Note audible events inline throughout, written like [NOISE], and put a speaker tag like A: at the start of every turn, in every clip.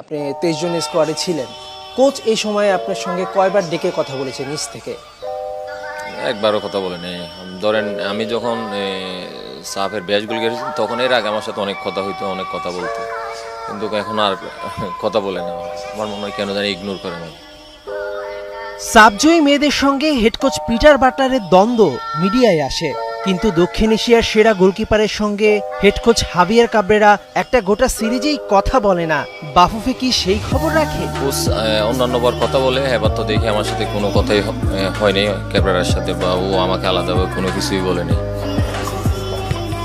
A: আপনি তেইশ জন স্কোয়াডে ছিলেন। কোচ এই সময়ে আপনার সঙ্গে কয়বার ডেকে কথা বলেছে নিচ থেকে?
B: একবারও কথা বলেনি। ধরেন আমি যখন সাফের ব্যাচগুলো গেছি তখন এর আগে আমার সাথে অনেক কথা হইতো অনেক কথা বলতো। কিন্তু এখন আর কথা বলে না। আমার মনে হয় কেন জানি ইগনোর করে না।
A: সাবজয়ী মেয়েদের সঙ্গে হেড কোচ পিটার বাটলারের দ্বন্দ্ব মিডিয়ায় আসে। কিন্তু দক্ষিণ এশিয়ার সেরা গোলকিপারের সঙ্গে হেড কোচ হাবিয়ার কাবরেরা একটা গোটা সিরিজেই কথা বলে না। বাফুফে কি সেই খবর রাখে?
B: কোচ অন্যান্যবার কথা বলে এবার তো দেখি আমার সাথে কোনো কথাই হয়নি ক্যাবরার সাথে বা ও আমাকে আলাদাভাবে কোনো কিছুই বলেনি।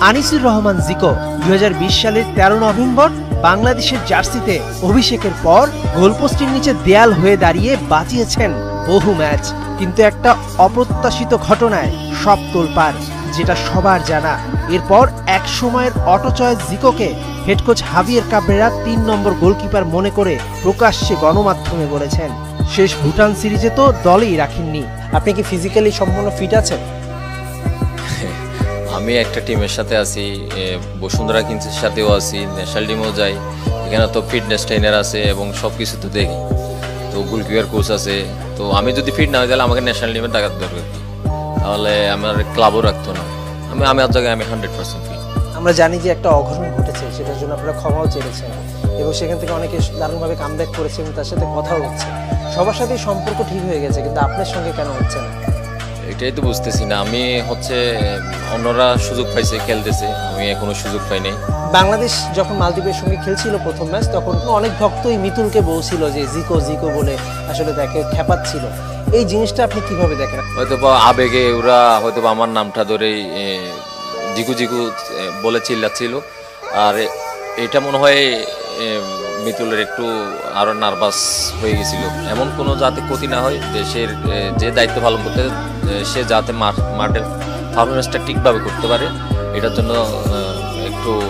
A: আনিসুর রহমান জিকো দুই হাজার বিশ সালের তেরো নভেম্বর বাংলাদেশের জার্সিতে অভিষেকের পর গোলপোস্টের নিচে দেয়াল হয়ে দাঁড়িয়ে বাঁচিয়েছেন বহু ম্যাচ। কিন্তু একটা অপ্রত্যাশিত ঘটনায় সব তোলপাড়। যেটা সবার জানা। এরপর এক সময়ের অটোচয়েস জিকোকে হেড কোচ হাবিয়ের কাবরেরা তিন নম্বর গোলকিপার মনে করে প্রকাশ্যে গণমাধ্যমে বলেছেন, শেষ ভুটান সিরিজে তো দলেই রাখেননি। আপনি কি ফিজিক্যালি সম্পূর্ণ ফিট আছেন? [LAUGHS]
B: আমি একটা টিমের সাথে আছি বসুন্ধরা কিংসের সাথেও আছি, ন্যাশনাল টিমেও যাই। এখানে তো ফিটনেস ট্রেনার আছে এবং সব কিছু তো দেখি। তো গোলকিপার কোচ আছে। তো আমি যদি ফিট না হই তাহলে আমাকে ন্যাশনাল টিমে টাকার দরকার? তাহলে আমার ক্লাবও রাখতো না। আমি আমি আর জায়গায় আমি হান্ড্রেড পার্সেন্ট ফিট
A: আমরা জানি যে একটা অঘটন ঘটেছে সেটার জন্য আপনারা ক্ষমাও চেয়েছেন এবং সেখান থেকে অনেকে দারুণভাবে কামব্যাক করেছে এবং তার সাথে কথাও হচ্ছে। সবার সাথেই সম্পর্ক ঠিক হয়ে গেছে কিন্তু আপনার সঙ্গে কেন হচ্ছে না?
B: এটাই তো বুঝতেছি না। আমি হচ্ছে অন্যরা সুযোগ পাইছে খেলতেছে। আমি এখনও সুযোগ পাই নাই।
A: বাংলাদেশ যখন মালদ্বীপের সঙ্গে খেলছিল প্রথম ম্যাচ তখন অনেক ভক্তই মিতুলকে বলছিল যে জিকো জিকো বলে আসলে তাকে খেপাচ্ছিল এই জিনিসটা আপনি কীভাবে দেখেন?
B: হয়তো বা আবেগে ওরা হয়তো বা আমার নামটা ধরেই জিকু জিকু বলে চিল্লাচ্ছিল। আর এটা মনে হয় মিতুলের একটু আরও নার্ভাস হয়ে গেছিল। এমন কোনো যাতে ক্ষতি না হয় দেশের যে দায়িত্ব পালন করতে সে যাতে মাঠ- মাঠের পারফরমেন্সটা ঠিকভাবে করতে পারে এটার জন্য একটু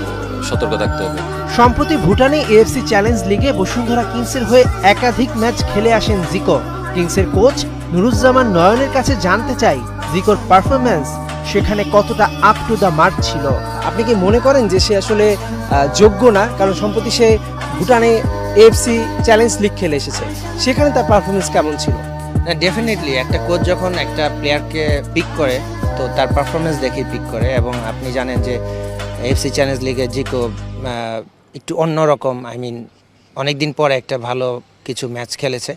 B: সতর্ক থাকতে হবে।
A: সম্প্রতি ভুটানে এএফসি চ্যালেঞ্জ লিগে বসুন্ধরা কিংসের হয়ে একাধিক ম্যাচ খেলে আসেন জিকো। কিংসের কোচ নুরুজ্জামান নয়নের কাছে জানতে চাই জিকোর পারফরম্যান্স সেখানে কতটা আপ টু দ্য মার্ক ছিল। আপনি কি মনে করেন যে সে আসলে যোগ্য না? কারণ সম্প্রতি সে ভুটানে এএফসি চ্যালেঞ্জ লিগ খেলে এসেছে। সেখানে তার পারফরমেন্স কেমন ছিল?
C: না ডেফিনেটলি একটা কোচ যখন একটা প্লেয়ারকে পিক করে, তো তার পারফরমেন্স দেখেই পিক করে এবং আপনি জানেন যে এফসি চ্যালেঞ্জ লিগে জিকো একটু অন্যরকম আই মিন অনেক দিন পরে একটা ভালো কিছু ম্যাচ খেলেছে।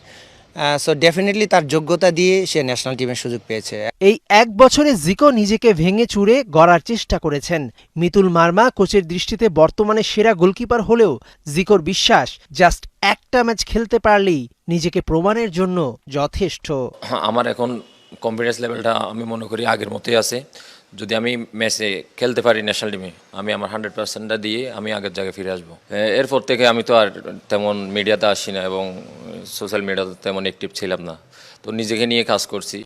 C: সো ডেফিনেটলি তার যোগ্যতা দিয়ে সে ন্যাশনাল টিমের সুযোগ পেয়েছে।
A: এই এক বছরে জিকো নিজেকে ভেঙে চুরে গড়ার চেষ্টা করেছেন। মিতুল মার্মা কোচের দৃষ্টিতে বর্তমানে সেরা গোলকিপার হলেও জিকোর বিশ্বাস জাস্ট একটা ম্যাচ খেলতে পারলেই নিজেকে প্রমাণের জন্য যথেষ্ট।
B: হ্যাঁ, আমার এখন কনফিডেন্স লেভেলটা আমি মনে করি আগের মতোই আছে। যদি আমি ম্যাচে খেলতে পারি ন্যাশনাল টিমে আমি আমার হান্ড্রেড পার্সেন্টটা দিয়ে আমি আগের জায়গায় ফিরে আসব। এরপর থেকে আমি তো আর তেমন মিডিয়াতে আসি না এবং সোশ্যাল মিডিয়াতে তেমন অ্যাক্টিভ ছিলাম না। তো নিজেকে নিয়ে কাজ করছি।